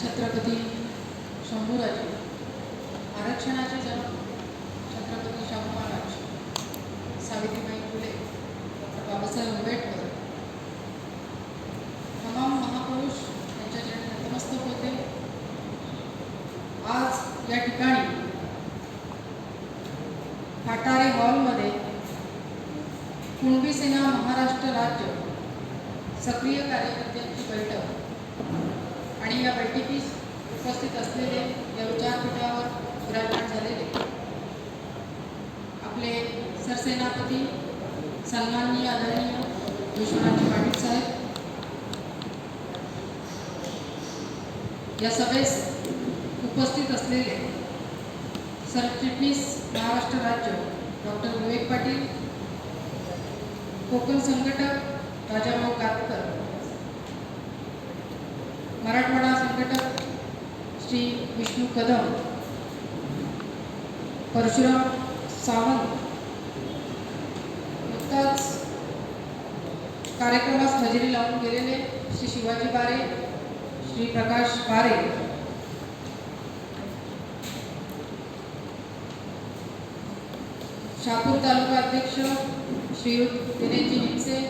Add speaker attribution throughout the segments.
Speaker 1: छत्रपती शंभूराजे आरक्षणाचे जनक छत्रपती शाहू महाराज. सावित्रीबाई फुले डॉक्टर बाबासाहेब आंबेडकर. तमाम महापुरुष यांच्या चरणी नतमस्तक होते. आज या ठिकाणी फाटारे हॉलमध्ये कुणबी सेना महाराष्ट्र राज्य सक्रिय कार्यकर्त्यांची बैठक. आणि या बैठकीस उपस्थित असलेले या विचारपीठावर विराजमान झालेले आपले सरसेनापती सन्माननीय आदरणीय विश्वनाथ पाटील साहेब या सभेस उपस्थित असलेले सरचिटणीस महाराष्ट्र राज्य डॉक्टर विवेक पाटील कोकण संघटक राजाभाऊ कातकर मराठवाडा संघटक श्री विष्णू कदम परशुराम सावंत नुकताच कार्यक्रमास हजेरी लावून गेलेले श्री शिवाजी बारे श्री प्रकाश बारे. शापूर तालुका अध्यक्ष श्रीयुत दिनेशजी निमसे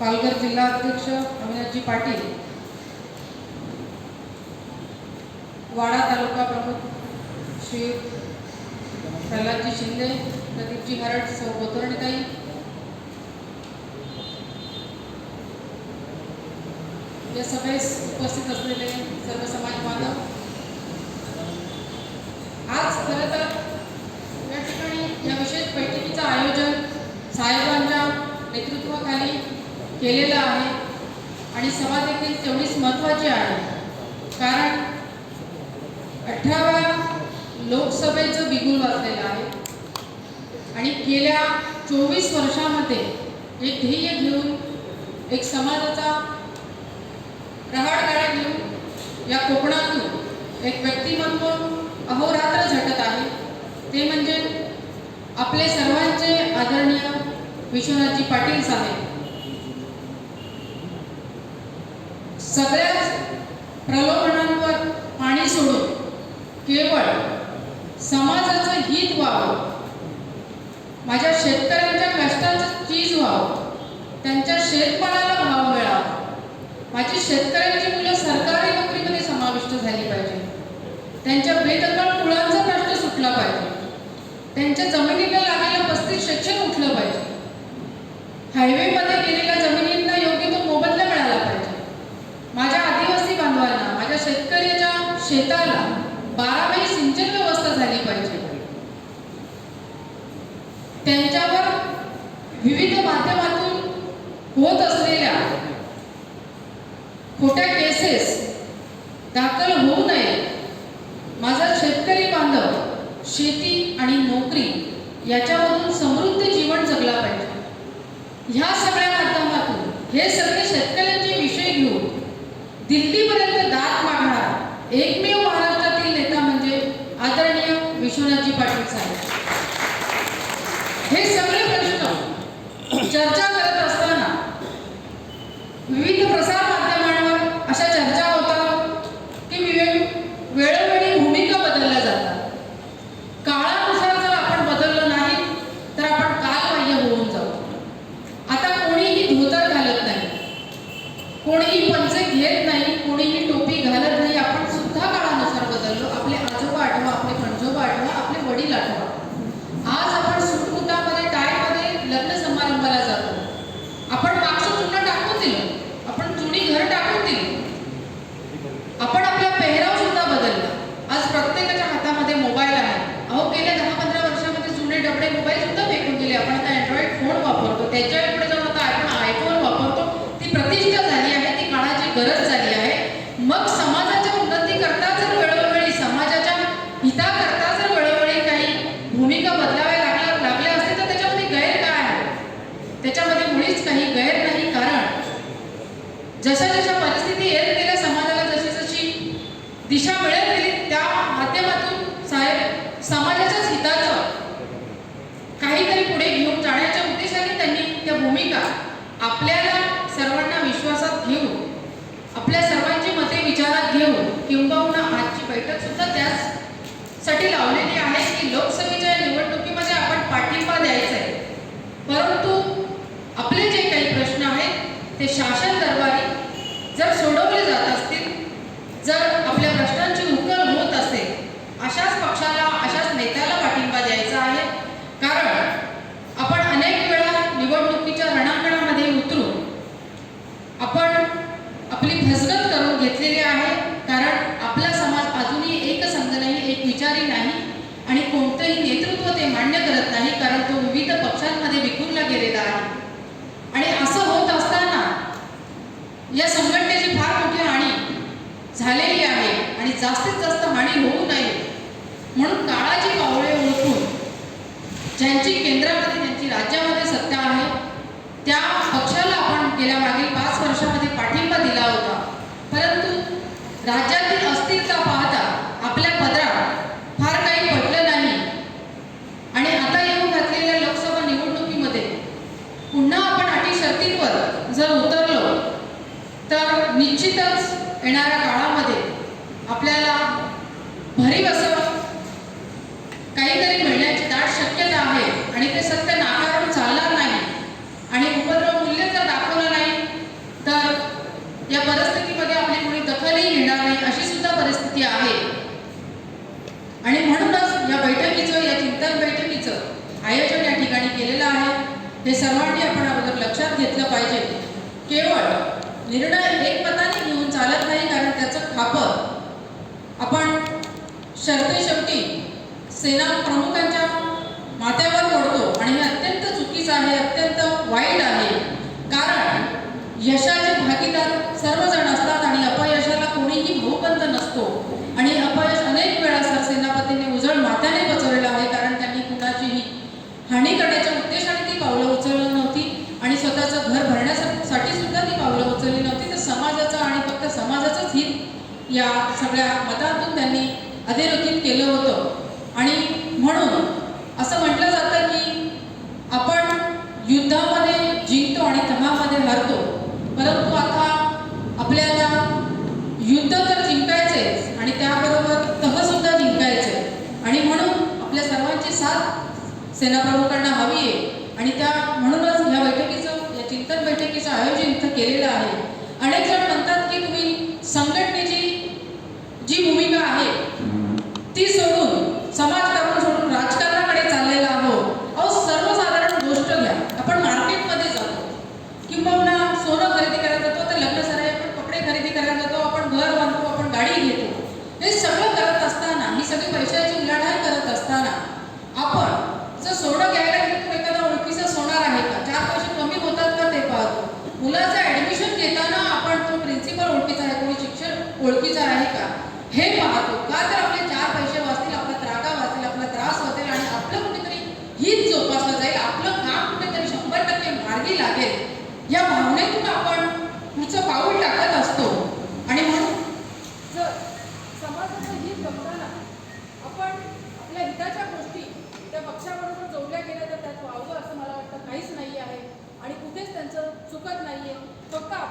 Speaker 1: पालघर जिल्हा अध्यक्ष अविनाशजी पाटील वाडा तालुका प्रमुख श्री प्रल्हादजी शिंदे प्रदीपजी हरट सौ गोतरणीताई. या सभेस उपस्थित असलेले सर्व समाज बांधव. आज खरं तर या ठिकाणी या विशेष बैठकीचं आयोजन साहेबांच्या नेतृत्वाखाली केलेलं आहे आणि सभा देखील तेवढीच महत्त्वाची आहे. कारण अठराव्या लोकसभेचं बिगुल वाजलेलं आहे. आणि गेल्या चोवीस वर्षामध्ये एक ध्येय घेऊन एक समाजाचा रहाडगाडा घेऊन या कोकणातून एक व्यक्तिमत्व अहोरात्र झटत आहे. ते म्हणजे आपले सर्वांचे आदरणीय विश्वनाथजी पाटील साहेब. सगळ्याच प्रलोभनांवर पाणी सोडून केवळ समाजाचं हित व्हावं. माझ्या शेतकऱ्यांच्या कष्टाचं चीज व्हावं. त्यांच्या शेतमालाला भाव मिळावा. माझी शेतकऱ्यांची मुलं सरकारी नोकरीमध्ये समाविष्ट झाली पाहिजे. त्यांच्या बेदखल मुलांचा प्रश्न सुटला पाहिजे. त्यांच्या जमिनीला लागलेलं पस्तीस शिक्षण उठलं पाहिजे. हायवेमध्ये गेलेल्या जमिनींना योग्य तो मोबदला मिळाला पाहिजे माझ्या आदिवासी बांधवांना माझ्या शेतकऱ्याच्या शेताला बारामाही सिंचन व्यवस्था झाली पाहिजे. त्यांच्यावर विविध माध्यमातून होत असलेल्या खोट्या केसेस दाखल होऊ नये. माझा शेतकरी बांधव शेती आणि नोकरी याच्यामधून समृद्ध जीवन जगला पाहिजे. ह्या सगळ्या माध्यमातून हे सगळे शेतकऱ्यांचे विषय घेऊन दिल्लीपर्यंत दाद मागणार एकमेव महाराष्ट्रातील नेता म्हणजे आदरणीय विश्वनाथजी पाटील साहेब हे भूमिका आपल्याला सर्वांना विश्वासात घेऊन आपल्या सर्वांची मते विचारात घेऊन किंबहुना आजची बैठक सुद्धा त्याचसाठी लावलेली आहे की लोकसभेच्या निवडणुकीमध्ये आपण पाठिंबा द्यायचा आहे. परंतु आपले जे काही प्रश्न आहेत ते शासन दरबारी जर सोडवले जात असतील जर कारण आपला समाज अजूनही एकसंध नाही एक विचारी नाही आणि कोणतंही नेतृत्व ते मान्य करत नाही कारण तो विविध पक्षांमध्ये विखुरला गेलेला आहे. आणि असं होत असताना या संघटनेची फार मोठी हानी झालेली आहे आणि जास्तीत जास्त हानी होऊ नये म्हणून काळाची पावले ओळखून ज्यांची केंद्रामध्ये त्यांची राज्य सत्ता आहे त्या पक्षाला आपण गेल्या मागील पाच वर्षामध्ये पाठिंबा दिला होता परंतु राज्यातील अस्थिरता पाहता आपल्या पदरात फार काही पडलं नाही आणि आता येऊन घातलेल्या लोकसभा निवडणुकीमध्ये पुन्हा आपण अटी शर्तींवर जर उतरलो तर निश्चितच येणाऱ्या काळामध्ये आपल्याला भरीव असं काहीतरी मिळण्याची दाट शक्यता आहे आणि ते सत्य नाकारून चालणार नाही आणि उपद्रव मूल्य जर दाखवलं नाही तर या परिस्थितीमध्ये आपली कोणी दखलही घेणार नाही अशी सुद्धा परिस्थिती आहे. आणि म्हणूनच या बैठकीचं या चिंतन बैठकीचं आयोजन या ठिकाणी केलेलं आहे. हे सर्वांनी आपण अगोदर लक्षात घेतलं पाहिजे. केवळ निर्णय एकमताने घेऊन चालत नाही कारण त्याचं खापर. आपण शर्ते शेवटी सेना प्रमुख माथ्यावर पडतो आणि हे अत्यंत चुकीचं आहे अत्यंत वाईट आहे कारण यशाचे भागीदार सर्वजण असतात आणि अपयशाला कोणीही भाऊबंद नसतो आणि अपयश अनेक वेळा सरसेनापतींनी उजळ माथ्याने पचवलेलं आहे कारण त्यांनी कुणाचीही हानी करण्याच्या उद्देशाने ती पावलं उचलली नव्हती आणि स्वतःचं घर भरण्यासाठी सुद्धा ती पावलं उचलली नव्हती तर समाजाचं आणि फक्त समाजाचंच हित या सगळ्या मतातून त्यांनी अधोरेखित केलं होतं. आणि म्हणून असं म्हटलं जातं की आपण युद्धामध्ये जिंकतो आणि तमामध्ये हरतो. परंतु आता आपल्याला युद्ध तर जिंकायचेच आणि त्याबरोबर तहसुद्धा जिंकायचे. आणि म्हणून आपल्या सर्वांची साथ सेनाप्रमुखांना हवी आहे. आणि त्या म्हणूनच ह्या बैठकीचं या चिंतन बैठकीचं आयोजन इथं केलेलं आहे. अनेक जण मुलाचं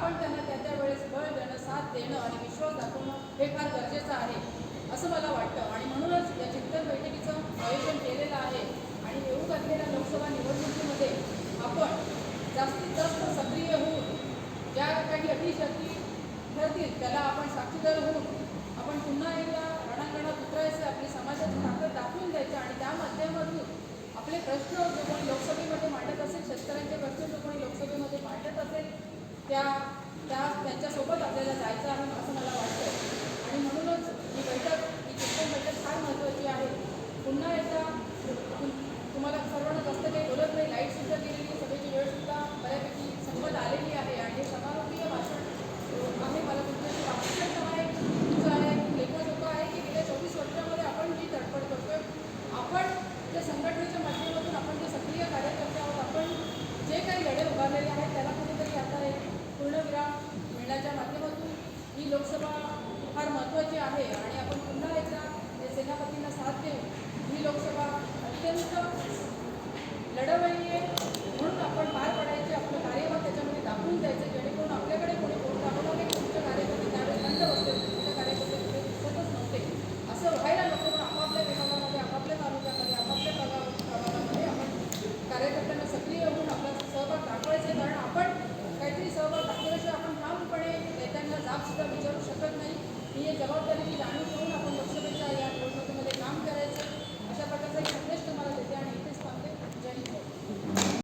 Speaker 1: आपण त्यांना त्या त्या वेळेस बळ देणं साथ देणं आणि विश्वास दाखवणं हे फार गरजेचं आहे असं मला वाटतं. आणि म्हणूनच या चिंतन बैठकीचं आयोजन केलेलं आहे आणि येऊ घातलेल्या लोकसभा निवडणुकीमध्ये आपण जास्तीत जास्त सक्रिय होऊन ज्या काही अटी ठरतील त्याला आपण साक्षीदार होऊन आपण पुन्हा एकदा रणांगणात उतरायचं आपली समाजाची ताकद दाखवून द्यायचं आणि त्या माध्यमातून आपले प्रश्न जो कोणी लोकसभेमध्ये मांडत असेल शेतकऱ्यांचे प्रश्न जो कोणी लोकसभेमध्ये मांडत असेल त्या त्या त्यांच्यासोबत आपल्याला जायचं आहे असं मला वाटतं आणि म्हणूनच ही बैठक ही शिक्षण बैठक फार महत्त्वाची आहे. पुन्हा एकदा तुम- तुम्हाला सर्वांना जास्त काही बोलत नाही लाईटसुद्धा दिलेली सभेची वेळसुद्धा बऱ्यापैकी संपत आलेली आहे आणि हे समारोपीय भाषण आहे मला तुमच्याशी वाटतं आहे तुमचं आहे लेखन आहे की गेल्या चोवीस वर्षामध्ये आपण जी तडफड करतोय आपण त्या संघटनेच्या माध्यमातून आपण जे सक्रिय कार्यकर्ते आहोत आपण जे काही लढे उभारलेले आहेत त्याला कुठेतरी आता एक पूर्णविराम मिळण्याच्या माध्यमातून ही लोकसभा फार महत्त्वाची आहे आणि आपण पुन्हा एकदा या सेनापतींना साथ देऊ ही लोकसभा अत्यंत लढवय्ये म्हणून आपण पार